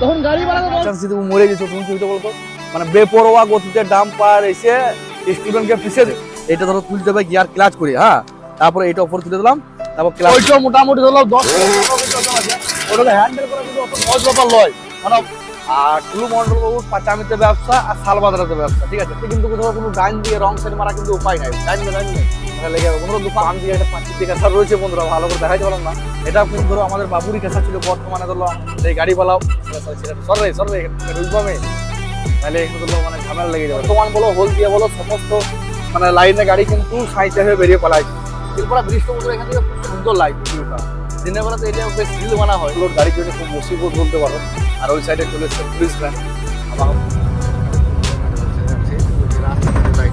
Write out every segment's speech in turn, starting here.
তখন গাড়ি বাড়াতে মরে গেছো তুমি কি বলতো? মানে বেপরোয়া গতিতে ডাম্পার এসে স্টুডেন্টকে পিছিয়ে এটা ধরো তুলতে হবে গিয়ার ক্লাচ করে হ্যাঁ? তারপরে এটা উপরে তুলে দিলাম তারপর ক্লাচ ওইটা মোটামুটি ধরো দশ ওটাকে হ্যান্ডেল করা কিন্তু অত সহজ ব্যাপার নয়। মানে আর টুলু মন্ডল পাচামিতে ব্যবসা আর শালবাজারাতে ব্যবসা ঠিক আছে? কিন্তু ধরো কোনো ডাইন দিয়ে রং সাইড মারা কিন্তু উপায় নাই। ডাইন ডাইন নেই মানে লেগে যাবে। বন্ধুরা দোকান দিয়ে একটা পাঁচির দিকে কাঁচা রয়েছে বন্ধুরা, ভালো করে দেখাইতে পারলাম না। এটা কিন্তু ধরো আমাদের বাবুরই কাঁচা ছিল, বর্তমানে ধরো এই গাড়ি বালাও সরবে সরবে রুইবামে তাহলে এগুলো ধরো মানে ঝামেলা লেগে যাবে। তোমার বলো হোল দিয়ে বলো, সমস্ত মানে লাইনে গাড়ি কিন্তু সাইডে হয়ে বেরিয়ে পালাইছে এরপরে বৃষ্টি মতো এখান থেকে খুব সুন্দর লাগছে ভিউটা দিনের বেলা তো এটা বেশ রিল বানা হয়। লোক গাড়ির জন্য খুব মুসিবত বলতে পারো। আর ওই সাইডে চলে এসছে পুলিশ ভ্যান আমার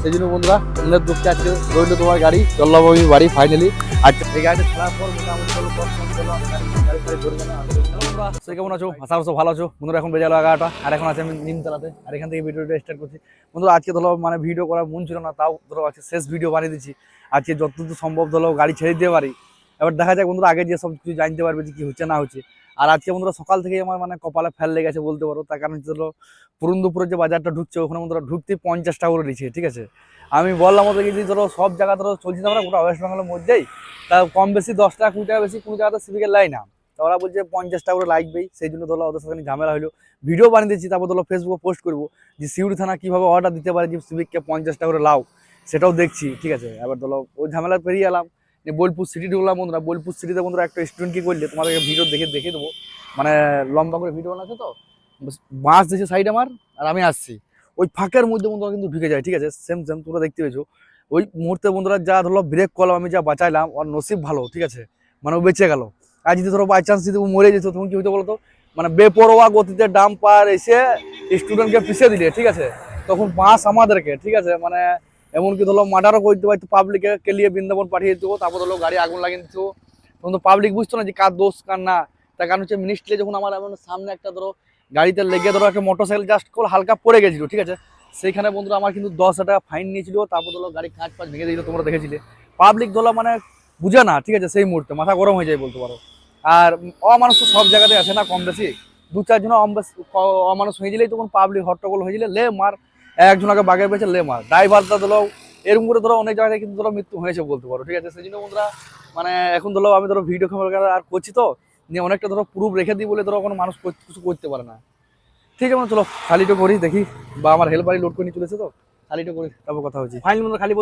সেই জন্য বন্ধুরা অন্যের দুঃখে আজকে রইল তোমার গাড়ি, চললাম আমি বাড়ি ফাইনালি আর এই গাড়িটা খেলার পর মোটামুটি সে কেমন আছো? আশা করছ ভালো আছো। বন্ধুরা, এখন বেজে গেলো এগারোটা। আর এখন আছে আমি নিমতলাতে। আর এখান থেকে ভিডিওটা স্টার্ট করছি। বন্ধুরা, আজকে ধরো মানে ভিডিও করার মন ছিল না, তাও ধরো আজকে শেষ ভিডিও বানিয়ে দিচ্ছি আজকে যতদূর সম্ভব ধরো গাড়ি ছেড়ে দিতে পারি। এবার দেখা যাক বন্ধুরা, আগে যে সব কিছু জানতে পারবে যে কি হচ্ছে না হচ্ছে। আর আজকে বন্ধুরা সকাল থেকে আমার মানে কপালে ফেল লেগেছে বলতে পারো। তার কারণ ধরো পুরন্দপুরের যে বাজারটা ঢুকছে, ওখানে বন্ধুরা ঢুকতে পঞ্চাশ টাকা করে নিচ্ছে ঠিক আছে? আমি বললাম ওদেরকে যে ধরো সব জায়গা ধরো চলছে না গোটা ওয়েস্ট বেঙ্গলের মধ্যেই। তা কম বেশি দশ টাকা, কুড়ি টাকা বেশি কোনো জায়গাতে সিভিকের লাই না। তা ওরা বলছে পঞ্চাশ টাকা করে লাগবেই সেই জন্য ধরো ওদের সাথে ঝামেলা হলো। ভিডিও বানিয়ে দিচ্ছি তারপর ধরো ফেসবুকে পোস্ট করব যে সিউড়ি থানা কীভাবে অর্ডার দিতে পারে যে সিভিককে পঞ্চাশ টাকা করে লাও, সেটাও দেখছি, ঠিক আছে? এবার ধরো ওই ঝামেলা পেরিয়ে এলাম। নিয়ে বোলপুর সিটি ঢুকলাম বন্ধুরা, বোলপুর সিটিতে বন্ধুরা একটা স্টুডেন্ট কি করলে? তোমাদেরকে ভিডিও দেখে দেখে দেবো। মানে লম্বা করে ভিডিও বানাচ্ছে তো। বাস দিয়েছে সাইড আমার, আর আমি আসছি। ওই ফাঁকের মধ্যে বন্ধুরা কিন্তু ঢুকে যায়, ঠিক আছে? সেম সেম তোমরা দেখতে পেয়েছ। ওই মুহূর্তে বন্ধুরা যা ধরো ব্রেক করলাম, আমি যা বাঁচাইলাম, ওর নসিব ভালো, ঠিক আছে? মানে ও বেঁচে গেল। আর যদি ধরো বাই চান্স যদি মরে যেত, তখন কি হতো বলতো? মানে বেপরোয়া গতিতে ডাম্পার এসে স্টুডেন্টকে পিছিয়ে দিলে, ঠিক আছে? তখন বাঁশ আমাদেরকে, ঠিক আছে? মানে এমনকি ধরো মার্ডারও করতে পারতো পাবলিকে কেলিয়ে বৃন্দাবন পাঠিয়ে দিত, তারপর ধরো গাড়ি আগুন লাগিয়ে দিত। তখন তো পাবলিক বুঝতো না যে কার দোষ, কার না। তার কারণ হচ্ছে মিনিস্ট্রি যখন আমার এমন সামনে একটা ধরো গাড়িতে লেগে ধরো একটা মোটর সাইকেল জাস্ট করে হালকা পড়ে গেছিল, ঠিক আছে? সেইখানে বন্ধুরা আমার কিন্তু দশ হাজার টাকা ফাইন নিয়েছিল, তারপর ধরো গাড়ি কাঁচ পাঁচ ভেঙে দিয়েছিল, তোমরা দেখেছিলে। পাবলিক ধরো মানে বুঝে না, ঠিক আছে? সেই মুহূর্তে মাথা গরম হয়ে যায় বলতে পারো। আর অমানুষ তো সব জায়গাতে আছে না কম বেশি? দু চারজন অমানুষ হয়ে গেলেই তখন পাবলিক হট্টগোল হয়ে গেলে লে মার। একজনকে বাঘের পেয়েছে লেমার ড্রাইভারটা ধরো, এরকম করে ধরো অনেক জায়গায় কিন্তু ধরো মৃত্যু হয়েছে বলতে পারো, ঠিক আছে? সেই জন্য বন্ধুরা মানে এখন ধরো আমি ধরো ভিডিও ক্যামেরা আর করছি তো, নিয়ে অনেকটা ধরো প্রুফ রেখে দিই বলে ধরো কোনো মানুষ কিছু করতে পারে না। ঠিক আছে চলো খালিটা করি, দেখি, বা আমার হেল্পারি লোড করে নিয়ে চলেছে তো। করি তারপর কথা হচ্ছে। খালি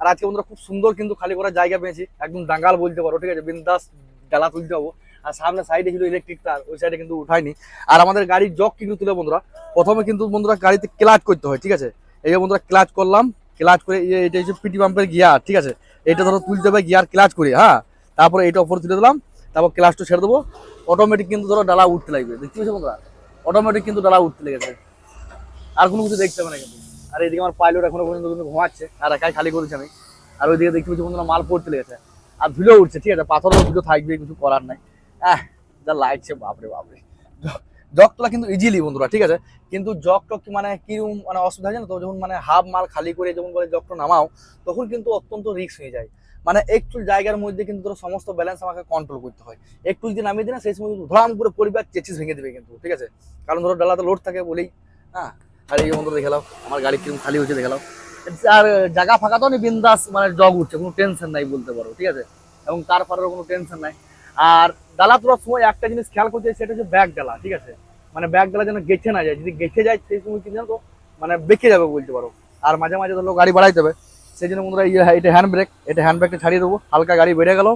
আর আজকে বন্ধুরা খুব সুন্দর কিন্তু খালি করার জায়গা একদম বলতে পারো, ঠিক আছে? বিন্দাস ডালা তুলতে আর সামনে ইলেকট্রিক তার, ওই কিন্তু উঠায়নি। আর আমাদের গাড়ির জগ কিন্তু তুলে বন্ধুরা, প্রথমে কিন্তু বন্ধুরা গাড়িতে ক্লাচ করতে হয়, ঠিক আছে? এই যে বন্ধুরা ক্লাচ করলাম ক্লাচ করে এটা হচ্ছে পিটি পাম্পের গিয়ার ঠিক আছে? এটা ধরো তুলতে হবে গিয়ার ক্লাচ করে হ্যাঁ? তারপরে এটা উপরে তুলে দিলাম, তারপর ক্লাচটা ছেড়ে দেবো। অটোমেটিক কিন্তু ধরো ডালা উঠতে লাগবে। দেখতে বন্ধুরা? অটোমেটিক কিন্তু ডালা উঠতে লেগেছে। আর কোনো কিছু দেখতে হবে না কিন্তু আর এদিকে আমার পাইলট এখনও পর্যন্ত কিন্তু ঘুমাচ্ছে। আর একাই খালি করেছি আমি। আর ওইদিকে দেখতে পাচ্ছি বন্ধুরা মাল পড়তে লেগেছে। আর ধুলো উঠছে, ঠিক আছে? পাথরের ধুলো থাকবে, কিছু করার নাই। আহ, যা লাগছে, বাপরে বাপরে। জগ তোলা কিন্তু ইজিলি বন্ধুরা, ঠিক আছে? কিন্তু জগ টক মানে কীরকম মানে অসুবিধা জানো তো? যখন মানে হাফ মাল খালি করে যখন বলে জগটা নামাও, তখন কিন্তু অত্যন্ত রিস্ক হয়ে যায়। মানে একটু জায়গার মধ্যে কিন্তু ধরো সমস্ত ব্যালেন্স আমাকে কন্ট্রোল করতে হয়। একটু যদি নামিয়ে দিই না, সেই সময় ধরাম করে পরিবার চেচিস ভেঙে দেবে কিন্তু, ঠিক আছে? কারণ ধরো ডালাতে লোড থাকে বলেই হ্যাঁ? আর এই বন্ধু দেখে আমার গাড়ি কীরকম খালি হচ্ছে দেখে নাও আর জায়গা ফাঁকা তো নেই, বিন্দাস মানে জগ উঠছে, কোনো টেনশন নাই বলতে পারো, ঠিক আছে? এবং তার ফারেরও কোনো টেনশন নাই। আর ডালা তোলার সময় একটা জিনিস খেয়াল করতে সেটা হচ্ছে ব্যাগ ডালা ঠিক আছে? মানে ব্যাগ ডালা যেন গেছে না যায়, যদি গেছে যায়, সেই সময় কি জানো মানে বেঁকে যাবে বলতে পারো। আর মাঝে মাঝে ধরো গাড়ি বাড়াইতে হবে, সেই জন্য বন্ধুরা এটা হ্যান্ড ব্রেক এটা হ্যান্ড ব্রেকটা ছাড়িয়ে দেবো, হালকা গাড়ি বেড়ে গেল,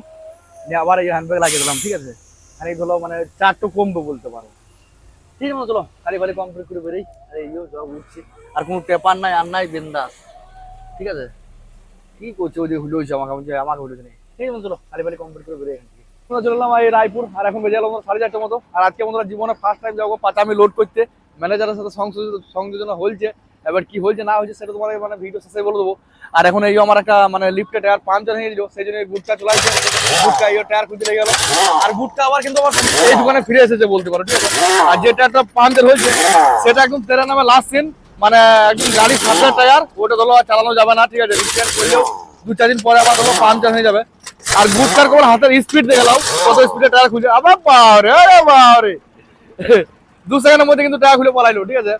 নিয়ে আবার এই হ্যান্ড ব্রেক লাগিয়ে দিলাম, ঠিক আছে? আর ধরো মানে চারটে কমবে বলতে পারো। ঠিক আছে, চলো। খালি করে বেরোই। এইও সব উঠছে। আর কোনো পেপার নাই, আর নাই বিন্দাস। ঠিক আছে? কি করছে ওই যে হয়েছে আমাকে? বলছে আমাকে নেই ঠিক আছে, চলো। খালি কমপ্লিট করে বেরোই এখান চলে এলাম এই রায়পুর। আর এখন বেজে গেলাম সাড়ে চারটার মতো। আর আজকে আমাদের জীবনে ফার্স্ট টাইম যাব পাতা আমি লোড করতে। ম্যানেজারের সাথে সংযোজন হলছে। এবার কি হয়েছে, না হয়েছে সেটা তোমাদের মানে ভিডিও শেষে বলে দেবো। আর এখন এই আমার একটা মানে লিফটে টায়ার পাঞ্চার হয়ে গেল সেই জন্য গুটটা চলে আসছে। গুটটা এই টায়ার খুঁজে লেগে গেল। আর গুটটা আবার কিন্তু আমার এই দোকানে ফিরে এসেছে বলতে পারো, ঠিক আছে? আর যে টায়ারটা পাঞ্চার হয়েছে, সেটা একদম তেরা নামে লাস্ট সিন মানে একদম গাড়ি সামনের টায়ার ওটা ধরো চালানো যাবে না, ঠিক আছে? রিপেয়ার করলেও দু চার দিন পরে আবার ধরো পাঞ্চার হয়ে যাবে। আর গুটকার কোন হাতের স্পিড দেখে নাও, কত স্পিডে টায়ার খুঁজে আবার বাবারে আরে বাবারে দু সেকেন্ডের মধ্যে কিন্তু টায়ার খুলে পালাইলো, ঠিক আছে?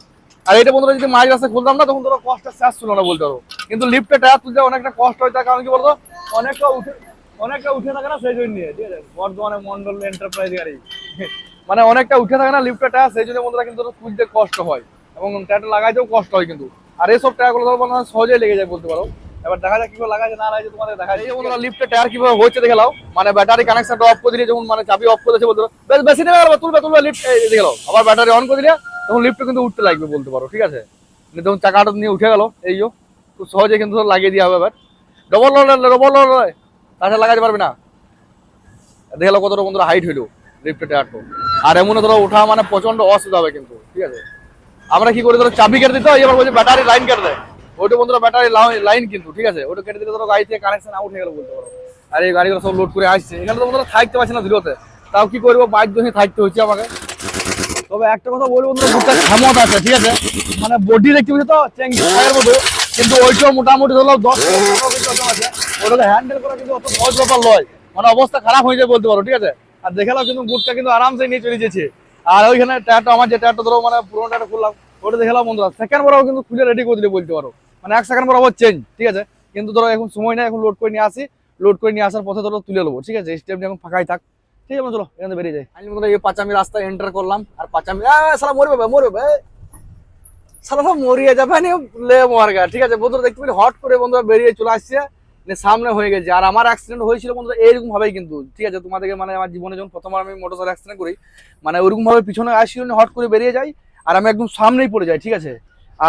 আর এটা বন্ধুরা যদি মাঝ রাস্তায় খুলতাম না, তখন তোরা কষ্ট শেষ ছিল না বলতে কিন্তু লিফটে টায়ার তুলতে অনেকটা কষ্ট হয়, তার কারণ কি বলতো, অনেকটা উঠে অনেকটা উঠে থাকে না সেই জন্য, ঠিক আছে? বর্ধমানে মন্ডল এন্টারপ্রাইজ গাড়ি। মানে অনেকটা উঠে থাকে না লিফটে টায়ার সেই জন্য বন্ধুরা কিন্তু তুলতে কষ্ট হয়। এবং টায়ারটা লাগাইতেও কষ্ট হয় কিন্তু। আর এইসব টায়ারগুলো ধরো বন্ধুরা, সহজেই লেগে যায় বলতে পারো। এবার দেখা যাক কীভাবে লাগাইছে না লাগাইছে তোমাদের দেখা যায় বন্ধুরা লিফটে টায়ার কীভাবে হচ্ছে দেখে লাও মানে ব্যাটারি কানেকশনটা অফ করে দিলে যখন মানে চাবি অফ করে দিয়েছে বলতে বেশ, বেশি আবার, তুলবে তুলবে লিফট দেখে নাও। আবার ব্যাটারি অন করে দিলে তখন লিফটে কিন্তু উঠতে লাগবে বলতে পারো, ঠিক আছে? মানে তখন চাকাটা নিয়ে উঠে গেল, এই যো, খুব সহজে কিন্তু লাগিয়ে দেওয়া হবে এবার। ডবল ডবল তাছাড়া লাগাতে পারবে না। দেখে কতটা বন্ধুরা হাইট হইল লিফটে টায়ারটা। আর এমন ধরো ওঠা মানে প্রচণ্ড অসুবিধা হবে কিন্তু, ঠিক আছে? আমরা কি করি ধরো চাবি কেটে দিতে হয়, এবার বলছে ব্যাটারি লাইন কেটে দেয় ওইটা বন্ধুরা ব্যাটারি লাইন কিন্তু, ঠিক আছে? ওটা কেটে দিলে ধরো গাড়ি থেকে কানেকশন আউট হয়ে গেল বলতে পারো। আর এই গাড়িগুলো সব লোড করে আসছে। এখানে তো বন্ধুরা থাকতে পারছে না ধীরতে তাও কি করব? বাধ্য হয়ে থাকতে হচ্ছে আমাকে। তবে একটা কথা বলব ক্ষমতা আছে, ঠিক আছে? মানে বডি দেখতে তো মতো। কিন্তু ওইটাও মোটামুটি ধরো দশ আছে। ওটাকে হ্যান্ডেল করা কিন্তু অত সহজ ব্যাপার মানে অবস্থা খারাপ হয়ে বলতে পারো, ঠিক আছে? আর কিন্তু বুটটা কিন্তু আরামসে নিয়ে চলে যেছে আর ওইখানে টায়ারটা আমার যে টায়ারটা ধরো মানে পুরোনো টায়ারটা খুললাম, ওটা দেখালাম বন্ধুরা। সেকেন্ড বড় কিন্তু খুলে রেডি করে দিলে বলতে পারো। মানে এক সেকেন্ড পর চেঞ্জ ঠিক আছে? কিন্তু ধরো এখন সময় নেই, এখন লোড করে নিয়ে আসি। লোড করে নিয়ে আসার পথে ধরো তুলে নেব, ঠিক আছে? স্টেপনি এখন ফাঁকাই থাক। ঠিক আছে বেরিয়ে আমি পাঁচামি এন্টার করলাম। আর পাঁচামি মরবে ভাই মরবে ভাই। মরিয়ে যাবে লে মরগা ঠিক আছে, বন্ধুরা, দেখতে হট করে বন্ধুরা বেরিয়ে চলে আসছে। সামনে হয়ে গেছে। আর আমার অ্যাক্সিডেন্ট হয়েছিল বন্ধুরা এইরকম ভাবেই কিন্তু। ঠিক আছে, তোমাদেরকে মানে আমার জীবনে যখন প্রথমবার আমি মোটরসাইকেল অ্যাক্সিডেন্ট করি মানে ওইরকম ভাবে পিছনে আসছিল হট করে বেরিয়ে যাই। আর আমি একদম সামনেই পড়ে যাই, ঠিক আছে।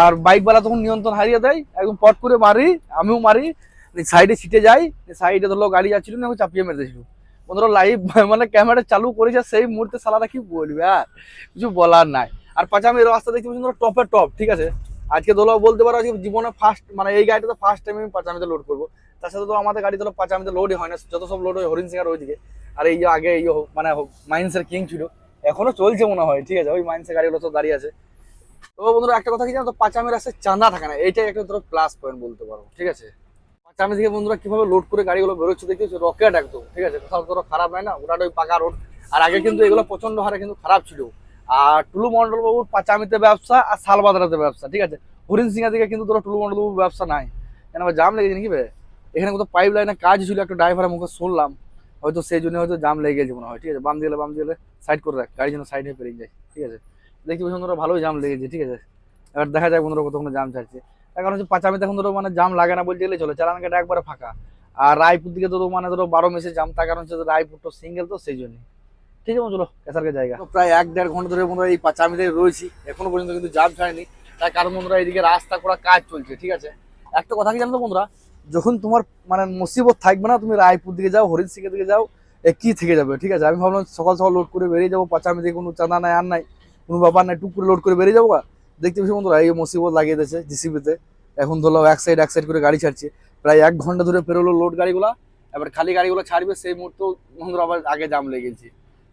আর বাইকওয়ালা তখন নিয়ন্ত্রণ হারিয়ে দেয়। একদম পট করে মারি, আমিও মারি। সাইডে ছিটে যাই। সাইডে ধরলো, গাড়ি যাচ্ছিল না চাপিয়ে মেরে দিয়েছিল। বন্ধুরা লাইভ মানে ক্যামেরা চালু করেছে, সেই মুহূর্তে সালাটা কি বলবে আর? কিছু বলার নাই। আর পাঁচামি রাস্তা দেখতে পাচ্ছি ধরো টপে টপ ঠিক আছে? আজকে ধরো বলতে পারো আজকে জীবনে ফার্স্ট মানে এই গাড়িটা তো ফার্স্ট টাইম আমি পাঁচামিতে লোড করব। তার সাথে তো আমাদের গাড়ি ধরো পাঁচামিতে লোডই হয় না, যত সব লোড হয়, হরিণ সিংহার ওইদিকে। আর এই যে আগে এই মানে মাইন্সের কিং ছিল। এখনও চলছে মনে হয়, ঠিক আছে? ওই মাইন্সের গাড়িগুলো সব দাঁড়িয়ে আছে। তো বন্ধুরা একটা কথা কি জানো তো পাঁচামি রাস্তায় চাঁদা থাকে না, এইটাই একটা ধরো প্লাস পয়েন্ট বলতে পারো, ঠিক আছে? পাঁচামি থেকে বন্ধুরা কীভাবে লোড করে গাড়িগুলো বেরোচ্ছে দেখতে রকেট একদম, ঠিক আছে? কোথাও ধরো খারাপ নয় না? ওটা ওই পাকা রোড আর আগে কিন্তু এগুলো প্রচণ্ড হারে কিন্তু খারাপ ছিল। আর টুলু মন্ডল বাবুর পাঁচামিতে ব্যবসা আর শালবাজারাতে ব্যবসা, ঠিক আছে? হরিণ সিংহা থেকে কিন্তু ধরো টুলু মন্ডল বাবুর ব্যবসা নাই। কেন আবার জাম লেগেছে নাকি এখানে কোথাও পাইপ লাইনে কাজ ছিল, একটা ড্রাইভারের মুখে শুনলাম। হয়তো সেই জন্য হয়তো জাম লেগে গেছে মনে হয়, ঠিক আছে? বাম দিলে বাম দিলে সাইড করে রাখ, গাড়ি যেন সাইড হয়ে পেরিয়ে যায়, ঠিক আছে? দেখতে বন্ধুরা, ভালোই জাম লেগেছে, ঠিক আছে? এবার দেখা যায় বন্ধুরা কতক্ষণ জাম ছাড়ছে। তার কারণ হচ্ছে পাঁচামিতে এখন ধরো মানে জাম লাগে না বলতে গেলে চলে চালান গাড়ি একবারে ফাঁকা। আর রায়পুর দিকে ধরো মানে ধরো বারো মেসে জাম তার কারণ হচ্ছে রায়পুর তো সিঙ্গেল তো, সেই জন্য। ঠিক আছে চলো কেসারকে জায়গা। প্রায় এক দেড় ঘণ্টা ধরে বন্ধুরা এই পাঁচামিতে রয়েছি, এখনও পর্যন্ত কিন্তু জাম ছাড়েনি। তার কারণ বন্ধুরা এইদিকে রাস্তা করা কাজ চলছে, ঠিক আছে? একটা কথা কি জানো তো বন্ধুরা, যখন তোমার মানে মুসিবত থাকবে না, তুমি রায়পুর দিকে যাও, হরিণ সিংহের দিকে যাও একই থেকে যাবে, ঠিক আছে? আমি ভাবলাম সকাল সকাল লোড করে বেরিয়ে যাব পাঁচামি দিকে কোনো চাঁদা নাই, আর নাই, কোনো ব্যাপার নাই, টুক করে লোড করে বেরিয়ে যাব। দেখতে পেয়েছি বন্ধুরা এই মুসিবত লাগিয়ে দিয়েছে জিসিবিতে এখন ধরো এক সাইড এক সাইড করে গাড়ি ছাড়ছে। প্রায় এক ঘণ্টা ধরে পেরোলো লোড গাড়িগুলা। এবার খালি গাড়িগুলো ছাড়বে, সেই মুহূর্তেও বন্ধুরা আবার আগে জাম লেগে গেছি।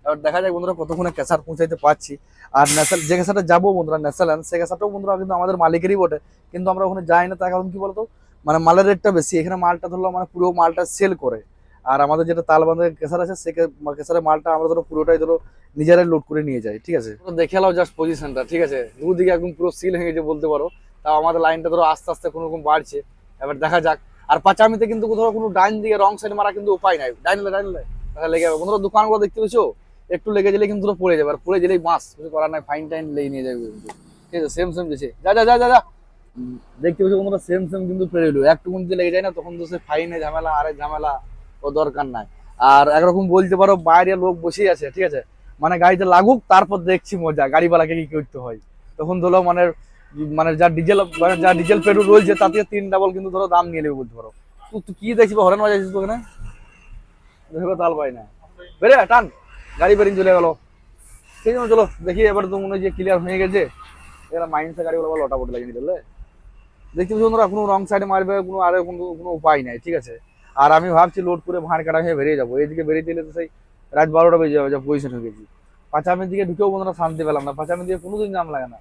এবার দেখা যায় বন্ধুরা কতক্ষণে ক্যাসার পৌঁছাইতে পারছি। আর ন্যাশনাল যে ক্যাসারটা যাব বন্ধুরা ন্যাশনাল সে ক্যাসারটাও বন্ধুরা কিন্তু আমাদের মালিকেরই বটে। কিন্তু আমরা ওখানে যাই না, তার কারণ কি বলতো? মানে মালের রেটটা বেশি। এখানে মালটা ধরলো মানে পুরো মালটা সেল করে। আর আমাদের যেটা তালবান্ধের কেসার আছে সে কেসারের মালটা আমরা ধরো পুরোটাই ধরো নিজেরাই লোড করে নিয়ে যায়, ঠিক আছে? দেখে নাও জাস্ট পজিশনটা ঠিক আছে? দুদিকে একদম পুরো সিল হয়ে বলতে পারো। তাও আমাদের লাইনটা ধরো আস্তে আস্তে কোনো রকম বাড়ছে। এবার দেখা যাক। আর পাঁচামিতে কিন্তু ধরো কোনো ডাইন দিকে রং সাইড মারা কিন্তু উপায় নাই। ডাইনলে ডাইনলে লেগে যাবে। বন্ধুরা, দোকানগুলো দেখতে পেয়েছ? একটু লেগে গেলে কিন্তু পড়ে যাবে। আর পড়ে গেলেই বাস, কিছু করার নাই ফাইন টাইন লেগে নিয়ে যাবে কিন্তু। ঠিক আছে সেম সেম দিছে। যা যা যা যা যা। দেখতে পেয়েছ বন্ধুরা সেম সেম কিন্তু পেরে এলো একটু যদি লেগে যায় না, তখন তো সে ফাইনে ঝামেলা, আরে ঝামেলা, ও দরকার নাই। আর একরকম বলতে পারো, বাইরে লোক বসেই আছে, ঠিক আছে? মানে গাড়িতে লাগুক, তারপর দেখছি মজা, গাড়িওয়ালাকে কি করতে হয়। তখন ধরো মানে মানে যা ডিজেল মানে যা ডিজেল পেট্রোল রয়েছে, তাতে তিন ডাবল কিন্তু ধরো দাম নিয়ে নেবে বলতে পারো। তুই কি দেখছিস হরেন বাজাইছিস তো ওখানে দেখো তাল পাই না। বেরে টান, গাড়ি বেরিয়ে চলে গেল। ঠিক আছে চলো, দেখি এবার তো মনে হয় যে ক্লিয়ার হয়ে গেছে। এবার মাইন্সে গাড়িগুলো আবার লটা পটে লাগিয়ে দিলে। দেখতে বন্ধুরা, কোনো রং সাইডে মারবে, কোনো আর কোনো কোনো উপায় নাই, ঠিক আছে? আর আমি ভাবছি লোড করে ভাঁড় কাটা হয়ে বেরিয়ে যাব। এইদিকে বেরিয়ে দিলে তো সেই রাত বারোটা বেজে যাবে, যা হয়ে গেছি। পাঁচামের দিকে ঢুকেও বন্ধুরা শান্তি পেলাম না, পাঁচামের দিকে কোনোদিন জাম লাগে না।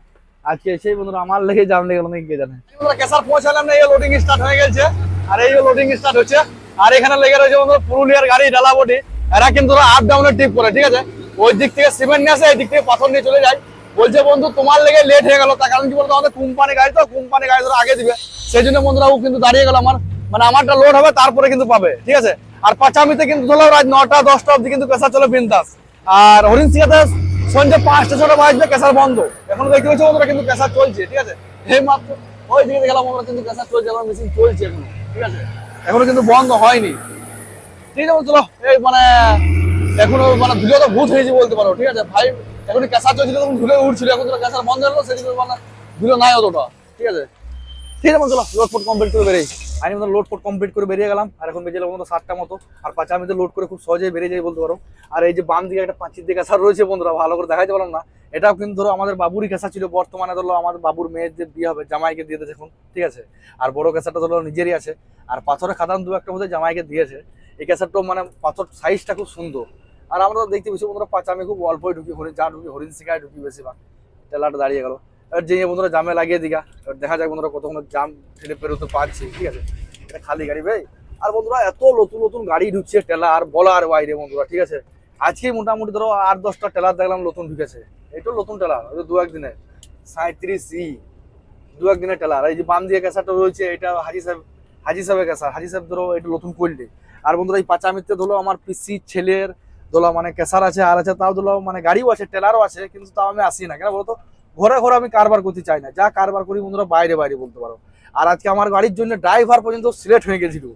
আজকে এসেই বন্ধুরা আমার লেগে জাম লেগে গেল নাকি কে জানে? কেসার পৌঁছালাম না, এই লোডিং স্টার্ট হয়ে গেছে। আর এই লোডিং স্টার্ট হচ্ছে, আর এখানে লেগে রয়েছে বন্ধুরা পুরুলিয়ার গাড়ি ডালাবটি এরা কিন্তু আপ ডাউনের টিপ করে, ঠিক আছে? ওই দিক থেকে সিমেন্ট নিয়ে আসে, এই দিক থেকে পাথর নিয়ে চলে যায়। বলছে, বন্ধু, তোমার লেগে লেট হয়ে গেল। তার কারণ কি বলতো, আমাদের কোম্পানি গাড়ি তো কোম্পানি গাড়ি ধরো আগে দিবে। সেই জন্য বন্ধুরা ও কিন্তু দাঁড়িয়ে গেল আমার মানে আমারটা লোড হবে, তারপরে কিন্তু পাবে, ঠিক আছে? আর পাঁচামিতে কিন্তু ধরো রাত নটা, দশটা অব্দি কিন্তু পেশা চলে বিন্দাস। আর হরিণ সিংহাতে সন্ধ্যে পাঁচটা, ছটা বাজবে, কেসার বন্ধ। এখন দেখতে পাচ্ছি বন্ধুরা কিন্তু কেসার চলছে, ঠিক আছে? এই মাত্র ওই দিকে দেখলাম আমরা, কিন্তু কেসার চলছে আমার মেশিন চলছে এখনও, ঠিক আছে? এখনও কিন্তু বন্ধ হয়নি। ঠিক আছে চলো এই মানে এখনও মানে ধুলে তো ভূত হয়েছে বলতে পারো, ঠিক আছে? ভাই এখন কেসার চলছিল, তখন ধুলে উঠছিল, এখন তো কেসার বন্ধ হলো সেদিকে মানে ধুলো নাই অতটা, ঠিক আছে? ঠিক আছে চলো লোড ফোট কমপ্লিট করে বেরিয়ে আমি আমাদের লোড ফোট কমপ্লিট করে বেরিয়ে গেলাম, আর এখন বেজে মতো সাতটা মতো। আর পাঁচা আমি লোড করে খুব সহজেই বেরিয়ে যাই বলতে পারো আর এই যে বাম দিকে একটা পাঁচির দিকে কেসার রয়েছে বন্ধুরা, ভালো করে দেখাইতে পারলাম না। এটাও কিন্তু ধরো আমাদের বাবুরই কেসা ছিল, বর্তমানে ধরো আমাদের বাবুর মেয়ের যে বিয়ে হবে, জামাইকে দিয়ে দিয়েছে এখন, ঠিক আছে? আর বড় কেসারটা ধরো নিজেরই আছে। আর পাথরের খাদান দু একটা মধ্যে জামাইকে দিয়েছে। এই কেসারটাও মানে পাথর সাইজটা খুব সুন্দর। আর আমরা তো দেখতে বেশি বন্ধুরা, পাঁচা আমি খুব অল্পই ঢুকি হরিণ যা ঢুকি, হরিণ শিকায় ঢুকি বেশিরভাগ। টেলাটা দাঁড়িয়ে গেল। যে বন্ধুরা জামে লাগিয়ে দিঘা দেখা যাক বন্ধুরা কতক্ষণ জাম ঠেলে পেরোতে পারছি, ঠিক আছে? এটা খালি গাড়ি ভাই। আর বন্ধুরা, এত নতুন নতুন গাড়ি ঢুকছে, টেলার বলার বাইরে বন্ধুরা, ঠিক আছে? আজকে মোটামুটি ধরো আট দশটা টেলার দেখলাম নতুন ঢুকেছে। এটাও নতুন টেলার দু একদিনে সাঁত্রিশ ই, দু একদিনের টেলার। এই যে বাম দিয়ে ক্যাসারটা রয়েছে, এটা হাজি সাহেব, হাজি সাহেবের ক্যাসার। হাজি সাহেব ধরো এটা নতুন করলে। আর বন্ধুরা, এই পাঁচামিতে ধরো আমার পিসি, ছেলের, ধরো মানে ক্যাসার আছে, আর আছে, তাও ধরো মানে গাড়িও আছে, টেলারও আছে, কিন্তু তাও আমি আসি না। কেন বলতো? ঘরে ঘরে আমি কারবার করতে চাই না। যা কারবার করি বন্ধুরা, বাইরে বাইরে বলতে পারো। আর আজকে আমার গাড়ির জন্য ড্রাইভার পর্যন্ত সিলেক্ট হয়ে গেছিল।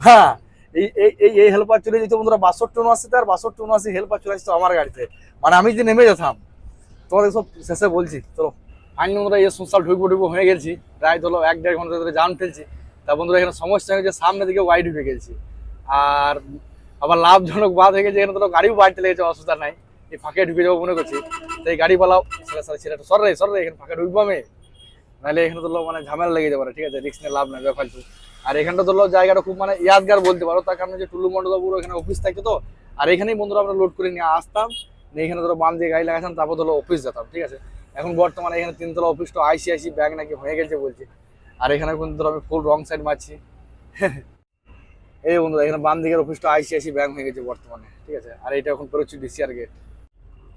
হ্যাঁ এই এই এই হেল্পার চলে যেত বন্ধুরা, বাষট্টি উনআশিতে আর বাষট্টি উনআশি হেল্পার চলে আসতো আমার গাড়িতে। মানে আমি যে নেমে যেতাম, তোমাদের সব শেষে বলছি, চলো। ফাইনালি বন্ধুরা এই সোশ্যাল ঢুকবো ঢুকবো হয়ে গেছি, প্রায় ধরো এক দেড় ঘণ্টা ধরে জাম ফেলছি। তা বন্ধুরা এখানে সমস্যা হয়েছে, সামনে দিকে গাড়ি ঢুকে গেছি। আর আবার লাভজনক বাদ হয়ে গেছে, এখানে ধরো গাড়িও বাড়তে লেগেছে, অসুবিধা নাই। এই ফাঁকে ঢুকে যাব মনে করছি। তাই গাড়িওয়ালাও সারা সারা ছেলেটা, সর রে সর রে, এখানে ফাঁকে ঢুকবো আমি। নাহলে এখানে ধরলো মানে ঝামেলা লেগে যাবে ঠিক আছে? রিক্স নিয়ে লাভ নাই ব্যাপার আর এখানটা ধরলো জায়গাটা খুব মানে ইয়াদগার বলতে পারো, তার কারণে যে টুলু মন্ডলবাবুর এখানে অফিস থাকে তো। আর এখানেই বন্ধুরা আমরা লোড করে নিয়ে আসতাম। এখানে ধরো বাম দিয়ে গাড়ি লাগাতাম তারপর ধরো অফিস যেতাম, ঠিক আছে? এখন বর্তমানে এখানে তিনতলা অফিস অফিসটা আইসিআইসি ব্যাংক নাকি হয়ে গেছে বলছে। আর এখানে কিন্তু আমি ফুল রং সাইড মারছি। এই বন্ধুরা, এখানে বাম দিকের অফিসটা আইসিআইসি ব্যাংক হয়ে গেছে বর্তমানে, ঠিক আছে? আর এটা এখন পেরোচ্ছি ডিসিআর গেট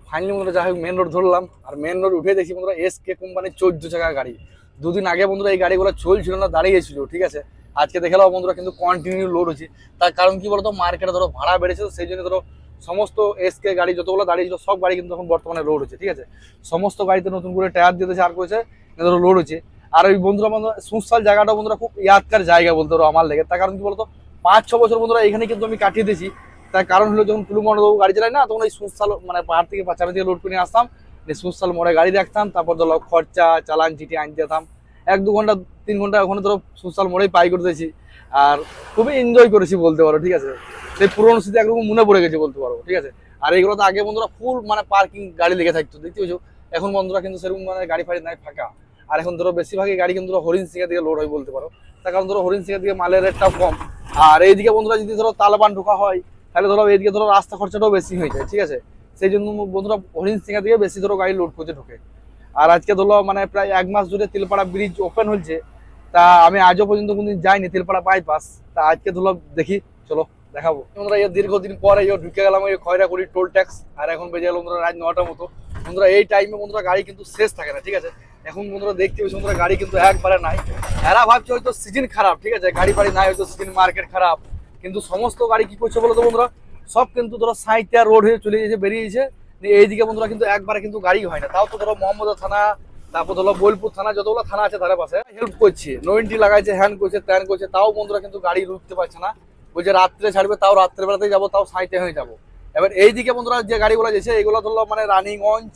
ফাইনালি বন্ধুরা যাই হোক মেন রোড ধরলাম। আর মেন রোড উঠে দেখি বন্ধুরা এস কে কোম্পানির চোদ্দ চাকা গাড়ি। দুদিন আগে বন্ধুরা এই গাড়িগুলো চলছিল না দাঁড়িয়েছিল ঠিক আছে? আজকে দেখে নাও বন্ধুরা কিন্তু কন্টিনিউ লোড হচ্ছে। তার কারণ কি বলতো? মার্কেটে ধরো ভাড়া বেড়েছে সেই জন্য ধরো সমস্ত এস কে গাড়ি যতগুলো দাঁড়িয়েছিল, সব গাড়ি কিন্তু এখন বর্তমানে লোড হচ্ছে, ঠিক আছে? সমস্ত গাড়িতে নতুন করে টায়ার দিতে চার করেছে ধরো লোড হচ্ছে। আর ওই বন্ধুরা বন্ধুরা সুসাল জায়গাটা বন্ধুরা খুব ইয়াদকার জায়গা বলতে পারো আমার লেগে। তার কারণ কি বলতো? পাঁচ ছ বছর বন্ধুরা এখানে কিন্তু আমি কাটিয়ে দিয়েছি। তার কারণ হলো যখন টুলুমন্ডবাবু গাড়ি চালাই না, তখন ওই সুসাল মানে পাহাড় থেকে পাচারা দিয়ে লোড করে নিয়ে আসতাম। সুসাল মোড়ে গাড়ি রাখতাম তারপর ধরো খরচা, চালান চিঠি আনতে যেতাম। এক দু ঘণ্টা, তিন ঘণ্টা ওখানে ধরো সোশ্যাল মোড়েই পাই করতেছি আর খুবই এনজয় করেছি বলতে পারো, ঠিক আছে? সেই পুরোনো স্মৃতি একরকম মনে পড়ে গেছে বলতে পারো, ঠিক আছে? আর এইগুলো তো আগে বন্ধুরা ফুল মানে পার্কিং গাড়ি লেগে থাকতো, দেখতে পাচ্ছ এখন বন্ধুরা কিন্তু সেরকম মানে গাড়ি ফাড়ি নাই, ফাঁকা। আর এখন ধরো বেশিরভাগই গাড়ি কিন্তু ধরো হরিণ সিংহের দিকে লোড হয় বলতে পারো। তার কারণ ধরো হরিণ সিংহের দিকে মালের রেটটাও কম। আর এইদিকে বন্ধুরা যদি ধরো তালবান ঢোকা হয় তাহলে ধরো এইদিকে ধরো রাস্তা খরচাটাও বেশি হয়ে যায়, ঠিক আছে? সেই জন্য বন্ধুরা হরিণ সিংহের দিকে বেশি ধরো গাড়ি লোড করতে ঢোকে। আর আজকে ধরো মানে প্রায় এক মাস ধরে তিলপাড়া ব্রিজ ওপেন হচ্ছে তা আমি আজও পর্যন্ত কোনদিন যাইনি, তিলপাড়া বাইপাস তা আজকে ধরো দেখি, চলো দেখাবো। বন্ধুরা, এই দীর্ঘদিন পরে এই ঢুকে গেলাম, এই খয়রাকুড়ি টোল ট্যাক্স আর এখন বেজে গেল বন্ধুরা রাত নটার মতো। বন্ধুরা, এই টাইমে বন্ধুরা গাড়ি কিন্তু শেষ থাকে না, ঠিক আছে? এখন বন্ধুরা দেখতে পেয়েছি বন্ধুরা, গাড়ি কিন্তু একবারে নাই। এরা ভাবছে হয়তো সিজন খারাপ, ঠিক আছে? গাড়ি ফাড়ি নাই, হয়তো সিজন মার্কেট খারাপ। কিন্তু সমস্ত গাড়ি কি করছে বলো তো বন্ধুরা? সব কিন্তু ধরো সাঁইতিয়া রোড হয়ে চলে গেছে বেরিয়েছে এইদিকে বন্ধুরা কিন্তু একবারে কিন্তু গাড়ি হয় না। তাও তো ধরো মোহাম্মদ থানা, তারপর ধরো বোলপুর থানা, যতগুলো থানা আছে ধারে পাশে হেল্প করছে। নোয়েন্টি লাগাইছে হ্যান্ড করছে, ত্যান করছে, তাও বন্ধুরা কিন্তু গাড়ি রুখতে পারছে না। বলছে রাত্রে ছাড়বে, তাও রাত্রে বেলাতেই যাব, তাও সাঁইতে হয়ে যাব। এবার এইদিকে বন্ধুরা যে গাড়িগুলো যেছে এগুলো ধরলো মানে রানিগঞ্জ,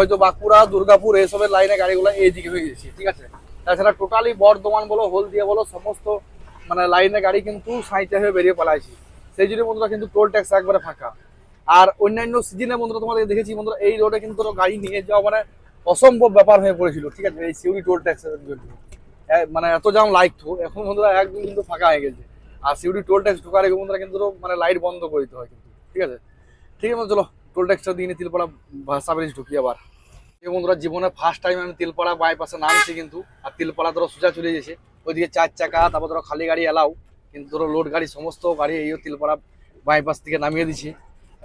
হয়তো বাঁকুড়া, দুর্গাপুর এইসবের লাইনে গাড়িগুলো এইদিকে হয়ে গেছে, ঠিক আছে? তাছাড়া টোটালি বর্ধমান বলো, হলদিয়া বলো, সমস্ত মানে লাইনে গাড়ি কিন্তু সাঁইতে হয়ে বেরিয়ে পালাইছি। সেই জন্য বন্ধুরা কিন্তু টোল ট্যাক্স একবারে ফাঁকা। আর অন্যান্য সিজনে বন্ধুরা তোমাদের দেখেছি বন্ধুরা, এই রোডে কিন্তু গাড়ি নিয়ে যাওয়া মানে অসম্ভব ব্যাপার হয়ে পড়েছিল, ঠিক আছে? এই সিউড়ি টোল ট্যাক্সের জন্য। মানে এত জাম লাগতো এখন বন্ধুরা একদম কিন্তু ফাঁকা হয়ে গেছে। আর সিউড়ি টোল ট্যাক্স ঢোকার আগে বন্ধুরা কিন্তু মানে লাইট বন্ধ করে দিতে হয় কিন্তু, ঠিক আছে? ঠিক আছে চলো টোল ট্যাক্সটা দিয়ে নিয়ে তিলপাড়া ভাষা ব্রিজ ঢুকি আবার। এই বন্ধুরা, জীবনে ফার্স্ট টাইম আমি তিলপাড়া বাইপাসে নামছি কিন্তু, আর তিলপাড়া ধরো সোজা চলে গেছে। ওইদিকে চার চাকা, তারপর ধরো খালি গাড়ি এলাও। কিন্তু ধরো লোড গাড়ি, সমস্ত গাড়ি এই তিলপাড়া বাইপাস থেকে নামিয়ে দিছি।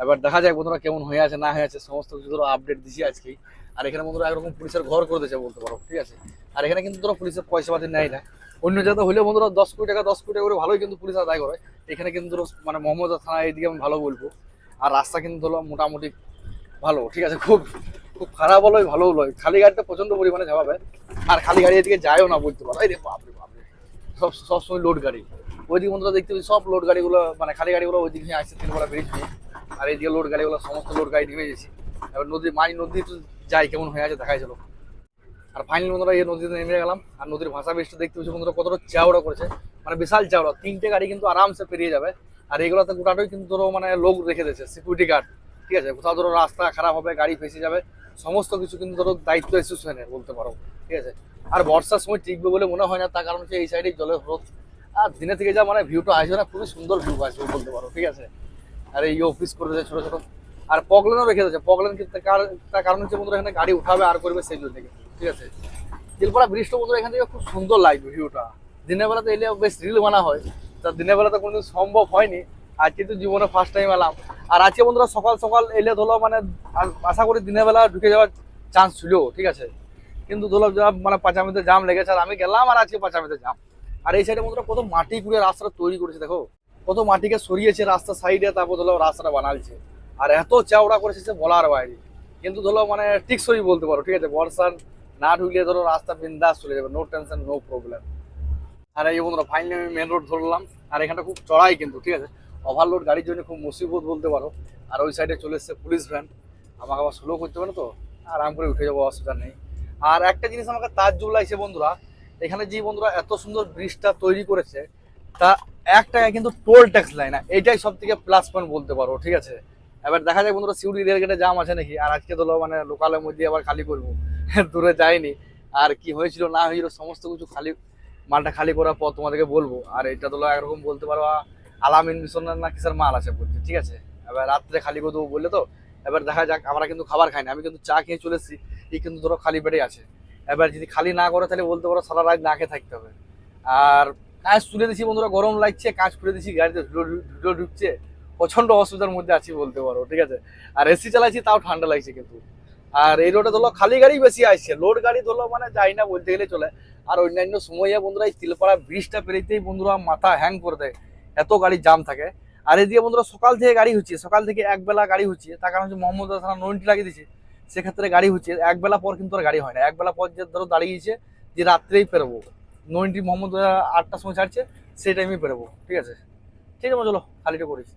এবার দেখা যায় বন্ধুরা কেমন হয়ে আছে, না হয়ে আছে, সমস্ত কিছু ধরো আপডেট দিছি আজকেই। আর এখানে বন্ধুরা একরকম পুলিশের ঘর করে দিয়েছে বলতে পারো, ঠিক আছে? আর এখানে কিন্তু ধরো পুলিশের পয়সা পাতি নেয় না। অন্য জায়গায় হলেও বন্ধুরা দশ কোটি টাকা, দশ কোটি টাকা করে ভালোই কিন্তু পুলিশ আদায় করে। এখানে কিন্তু মানে মোহাম্মদ থানা এইদিকে আমি ভালো বলব। আর রাস্তা কিন্তু ধরো মোটামুটি ভালো, ঠিক আছে? খুব খুব খারাপ হলোই ভালো লয়। খালি গাড়িটা প্রচণ্ড পরিমাণে ঝাপাবে। আর খালি গাড়ি এদিকে যায়ও না বলতে পারো। এই রে বাপরে সব সবসময় লোড গাড়ি। ওই ওইদিকে বন্ধুরা দেখতে সব লোড গাড়িগুলো মানে খালি গাড়িগুলো ওই ওইদিকে নিয়ে আসছে তিনবেলা নিয়ে আর এইদিকে লোড গাড়িগুলো, সমস্ত লোড গাড়ি নেমে গেছি। এবার নদী, মাঝ নদী তো যাই, কেমন হয়ে আছে দেখাই চলো। আর ফাইনালি বন্ধুরা, এই নদীতে নেমে গেলাম। আর নদীর ভাষা বেশটা দেখতে পাচ্ছি বন্ধুরা, কতটা চাওড়া করেছে। মানে বিশাল চাওড়া তিনটে গাড়ি কিন্তু আরামসে পেরিয়ে যাবে। আর এগুলোতে গোটাটাই কিন্তু ধরো মানে লোক রেখে দিয়েছে সিকিউরিটি গার্ড ঠিক আছে, কোথাও ধরো রাস্তা খারাপ হবে, গাড়ি ফেসে যাবে, সমস্ত কিছু কিন্তু ধরো দায়িত্ব অ্যাসোসিয়েশনের বলতে পারো, ঠিক আছে? আর বর্ষার সময় টিকবে বলে মনে হয় না, তার কারণ হচ্ছে এই সাইডে জলের স্রোত। আর দিনে থেকে যা মানে ভিউটা আসবে না, খুবই সুন্দর ভিউ আসবে, বলতে পারো, ঠিক আছে? আর এই অফিস করে দেয় ছোটো ছোটো। আর পগলেনও রেখে দিয়েছে, পগলেন তার কারণ হচ্ছে বন্ধুরা, এখানে গাড়ি উঠাবে আর করবে সেই জন্য থেকে ঠিক আছে? তিলপাড়া ব্রিজটা বন্ধুরা, এখান থেকে খুব সুন্দর লাগবে ভিউটা দিনের বেলাতে এলে বেশ রিল বানা হয়, তা দিনের বেলাতে কোনোদিন সম্ভব হয়নি। আজকে তো জীবনে ফার্স্ট টাইম এলাম। আর আজকে বন্ধুরা সকাল সকাল এলে ধরো মানে আশা করি দিনের বেলা ঢুকে যাওয়ার চান্স ছিল ঠিক আছে? কিন্তু ধরো মানে পাঁচামিতে জাম লেগেছে, আর আমি গেলাম আর আজকে পাঁচামিতে জাম আর এই সাইডে বন্ধুরা কত মাটি কুড়ে রাস্তাটা তৈরি করেছে, দেখো? কত মাটিকে সরিয়েছে রাস্তা সাইডে তারপর ধরো রাস্তাটা বানালছে। আর এত চাওড়া করেছে সে বলার বাইরে। কিন্তু ধরো মানে টিকসই বলতে পারো, ঠিক আছে? বর্ষার না ঢুকলে ধরো রাস্তা বিন্দাস চলে যাবে নো টেনশন নো প্রবলেম আর এই বন্ধুরা ফাইনালি আমি মেন রোড ধরলাম। আর এখানটা খুব চড়াই কিন্তু, ঠিক আছে? ওভারলোড গাড়ির জন্য খুব মুসিবত বলতে পারো। আর ওই সাইডে চলে এসছে পুলিশ ভ্যান আমাকে আবার স্লো করতে পারে তো? আরাম করে উঠে যাব, অসুবিধা নেই। আর একটা জিনিস আমাকে তার লাগছে বন্ধুরা, এখানে যে বন্ধুরা এত সুন্দর ব্রিজটা তৈরি করেছে, তা এক টাকায় কিন্তু টোল ট্যাক্স নেয় না এইটাই সব থেকে প্লাস পয়েন্ট বলতে পারো, ঠিক আছে? এবার দেখা যায় বন্ধুরা, সিউড়ি রেলগেটে জাম আছে নাকি? আর আজকে তো মানে লোকালের মধ্যে আবার খালি করব। দূরে যায়নি আর কি হয়েছিল না হয়েছিল, সমস্ত কিছু খালি, মালটা খালি করার পর তোমাদেরকে বলব। আর এটা তো একরকম বলতে পারো আলামিন মিশনের না কিসের মাল আছে বলছে ঠিক আছে? এবার রাত্রে খালি দেবো বললে তো, এবার দেখা যাক, আমরা কিন্তু খাবার খাই না, আমি কিন্তু চা খেয়ে চলে এসেছি এই কিন্তু ধরো খালি পেটে আছে। এবার যদি খালি না করে তাহলে বলতে পারো সারা রাত না খেয়ে থাকতে হবে। আর কাজ তুলে দিছি বন্ধুরা, গরম লাগছে, কাজ খুলে দিছি, গাড়িতে ধুলো ঢুকছে প্রচণ্ড অসুবিধার মধ্যে আছি বলতে পারো, ঠিক আছে? আর এসি চালাইছি, তাও ঠান্ডা লাগছে কিন্তু। আর এই রোডে ধরো খালি গাড়ি বেশি আসছে, লোড গাড়ি ধরলো মানে যাই না বলতে গেলে চলে। আর অন্যান্য সময়ে বন্ধুরা, এই তিলপাড়া ব্রিজটা পেরিতেই বন্ধুরা মাথা হ্যাং করে দেয়। এত গাড়ি জাম থাকে। আর এদিকে বন্ধুরা সকাল থেকে গাড়ি হচ্ছে, সকাল থেকে একবেলা গাড়ি হচ্ছে, তার কারণ হচ্ছে মোহাম্মদ থানা নইনটি লাগিয়ে দিচ্ছে সেক্ষেত্রে গাড়ি হচ্ছে, একবেলা পর কিন্তু আর গাড়ি হয় না। একবেলা পর যে ধরো দাঁড়িয়েছে, যে রাত্রেই পেরবো। নইনটি মোহাম্মদ আটটার সময় ছাড়ছে, সেই টাইমেই পেরবো, ঠিক আছে? ঠিক আছে চলো খালিটা করিস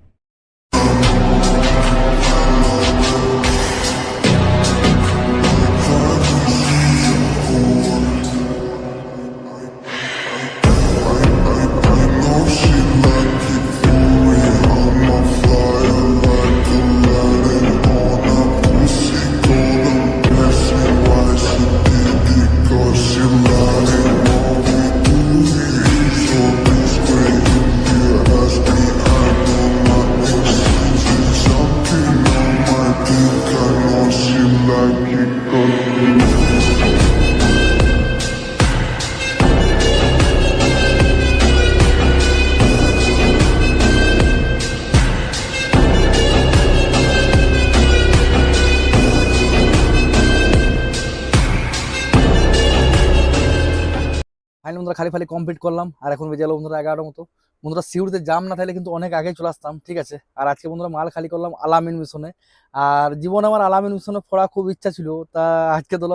বন্ধুরা খালি ফালি কমপ্লিট করলাম, আর এখন বেজে গেলো বন্ধুরা এগারোটার মতো। বন্ধুরা সিউড়িতে জাম না থাকলে কিন্তু অনেক আগে চলে আসতাম, ঠিক আছে? আর আজকে বন্ধুরা মাল খালি করলাম আলামিন মিশনে আর জীবনে আমার আলামিন মিশনে পড়া খুব ইচ্ছা ছিল, তা আজকে তো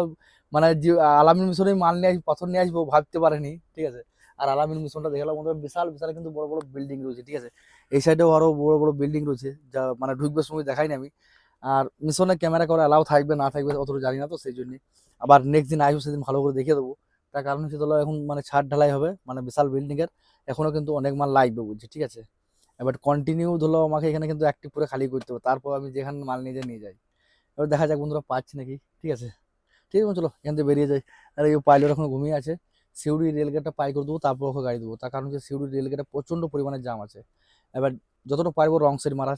মানে আলামিন মিশনে মাল নিয়ে আসব পাথর নিয়ে আসব ভাবতে পারেনি, ঠিক আছে? আর আলামিন মিশনটা দেখলাম বন্ধুরা বিশাল বিশাল কিন্তু বড় বড় বিল্ডিং রয়েছে, ঠিক আছে? এই সাইডেও আরও বড় বড় বিল্ডিং রয়েছে, যা মানে ঢুকবে সময় দেখাইনি আমি। আর মিশনে ক্যামেরা করে অ্যালাউ থাকবে, না থাকবে অতটা জানি না তো, সেই জন্য। আবার নেক্সট দিন আসব, সেদিন ভালো করে দেখিয়ে দেবো। তার কারণ হচ্ছে ধরো এখন মানে ছাদ ঢালাই হবে মানে বিশাল বিল্ডিং এর। এখনও কিন্তু অনেক মাল লাগবে বলছে ঠিক আছে? এবার কন্টিনিউ ধরো আমাকে এখানে কিন্তু অ্যাক্টিভ করে খালি করতে হবে, তারপর আমি যেখানে মাল নিয়ে নিয়ে যাই। এবার দেখা যাক বন্ধুরা পাচ্ছি নাকি, ঠিক আছে? ঠিক আছে চলো এখান থেকে বেরিয়ে যাই। আর এই পাইলট এখন ঘুমিয়ে আছে। সিউড়ি রেলগেটটা পাই করে দেবো, তারপর ওকে গাড়ি দেবো। তার কারণ হচ্ছে সিউড়ি রেলগেটে প্রচণ্ড পরিমাণে জাম আছে। এবার যতটা পারব রং সাইড মারা,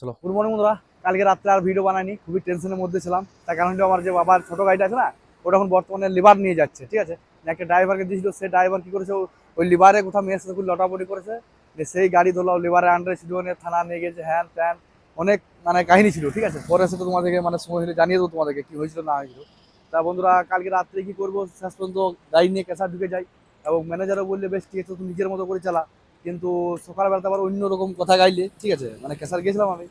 চলো। গুড মর্নিং বন্ধুরা, কালকে রাত্রে আর ভিডিও বানাইনি, খুবই টেনশনের মধ্যে ছিলাম। তার কারণ হচ্ছে আমার যে বাবার ছোটো গাড়িটা আছে না, ওটা এখন বর্তমানে লিভার নিয়ে যাচ্ছে, ঠিক আছে? একটা ড্রাইভারকে দিয়েছিল সে ড্রাইভার কি করেছে? ওই লিভারে কোথাও মেয়ের সাথে খুব লটাপটি করেছে। যে সেই গাড়ি ধরলাম লিভারে আন্ডারে ছিল থানা নিয়ে গেছে হ্যান ত্যান, অনেক মানে কাহিনী ছিল, ঠিক আছে? পরে সেটা তোমাদেরকে মানে সময় হলে জানিয়ে দেবো তোমাদেরকে কি হয়েছিল, না হয়েছিল। তা বন্ধুরা, কালকে রাত্রে কি করব, শেষ পর্যন্ত গাড়ি নিয়ে কেসার ঢুকে যাই। এবং ম্যানেজারও বললে, বেশ, ঠিক আছে তুই নিজের মতো করে চালা। কিন্তু সকালবেলাতে আবার অন্যরকম কথা গাইলে, ঠিক আছে? মানে কেসার গেছিলাম আমি।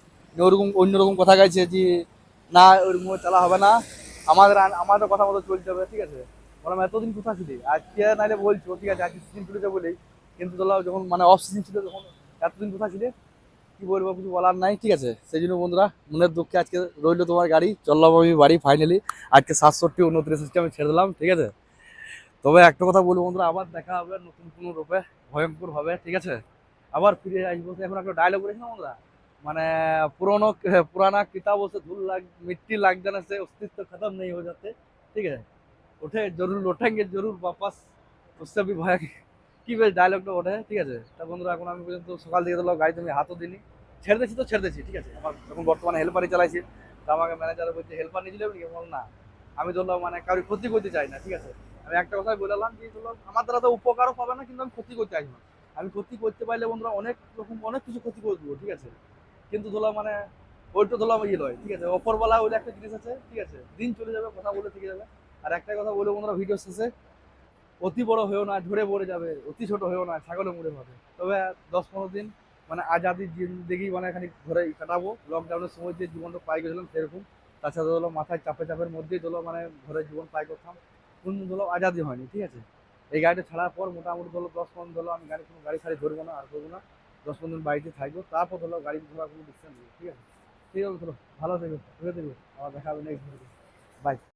ওরকম, অন্যরকম কথা গাইছে যে, না ওরকম চালা হবে না। আমাদের আমাদের কথা মতো চলতে হবে, ঠিক আছে? বললাম, এতদিন কোথা ছিলি? আজকে নাইলে বলছো ঠিক আছে, আজকে সিজন চলেছে বলে কিন্তু তোলা যখন মানে অফ সিজন ছিল তখন, এতদিন কোথা ছিলে? কি বলব, কিছু বলার নাই। ঠিক আছে, সেই জন্য বন্ধুরা, মনের দুঃখে আজকে রইল তোমার গাড়ি। চললাম আমি বাড়ি ফাইনালি আজকে সাতষট্টি উনত্রিশ সিস্টেমে ছেড়ে দিলাম, ঠিক আছে? তবে একটা কথা বলব বন্ধুরা, আবার দেখা হবে নতুন কোনো রূপে, ভয়ঙ্কর হবে, ঠিক আছে? আবার ফিরে আসব এখন একটা ডায়লগ বলেছিলাম বন্ধুরা? মানে পুরনো, পুরানা কিতাব হচ্ছে ধুল লাগ, মিট্টি লাগ জানা সে অস্তিত্ব খতম নেই হয়ে যাচ্ছে ঠিক আছে? उठे जरूर लौटेंगे जरूर वापस उससे भी भय কি বেশ ডায়লগটা ওঠে ঠিক আছে তা বন্ধুরা এখন আমি পর্যন্ত সকাল থেকে তো গাড়ি তুমি হাতও দিনি ছেড়ে দিয়েছি তো ছেড়ে দিয়েছি ঠিক আছে আমার এখন বর্তমানে হেল্পারই চালাইছি তা আমাকে ম্যানেজার বলছে হেল্পার নিয়ে দিলে বল না আমি ধরলাম মানে কারোর ক্ষতি করতে চাই না ঠিক আছে আমি একটা কথাই বললাম যে ধরলাম আমার দ্বারা তো উপকারও পাবে না কিন্তু আমি ক্ষতি করতে আসবো না। আমি ক্ষতি করতে পারলে বন্ধুরা অনেক রকম অনেক কিছু ক্ষতি করে দেবো ঠিক আছে কিন্তু ধরলাম মানে ওইটা ধরলাম ইয়ে নয় ঠিক আছে অপরবেলা ওইটা একটা জিনিস আছে ঠিক আছে দিন চলে যাবে কথা বলে থেকে যাবে আর একটা কথা বলে বন্ধুরা ভিডিও শেষে। অতি বড় হয়েও না, ঝরে পড়ে যাবে, অতি ছোট হয়েও না ছাগলে মরে হবে। তবে দশ পনেরো দিন মানে আজাদি জিন্দগি মানে এখানে ঘরে কাটাবো। লকডাউনের সময় যে জীবনটা পাই গেছিলাম সেরকম। তাছাড়া ধরো মাথায় চাপে চাপের মধ্যেই ধরো মানে ঘরে জীবন পাই করতাম। কোন ধরো আজাদি হয়নি, ঠিক আছে? এই গাড়িটা ছাড়ার পর মোটামুটি ধরো দশ পনেরো ধরো আমি গাড়ি কোনো গাড়ি ছাড়ি ধরবো না, আর করব না। দশ পনেরো দিন বাড়িতে থাকব, তারপর ধরো গাড়ি ধরার কোনো ডিসিশন নেই ঠিক আছে? ঠিক আছে ধরো ভালো থেকো ঘুরে দেবো আবার দেখা হবে নেক্সট বাই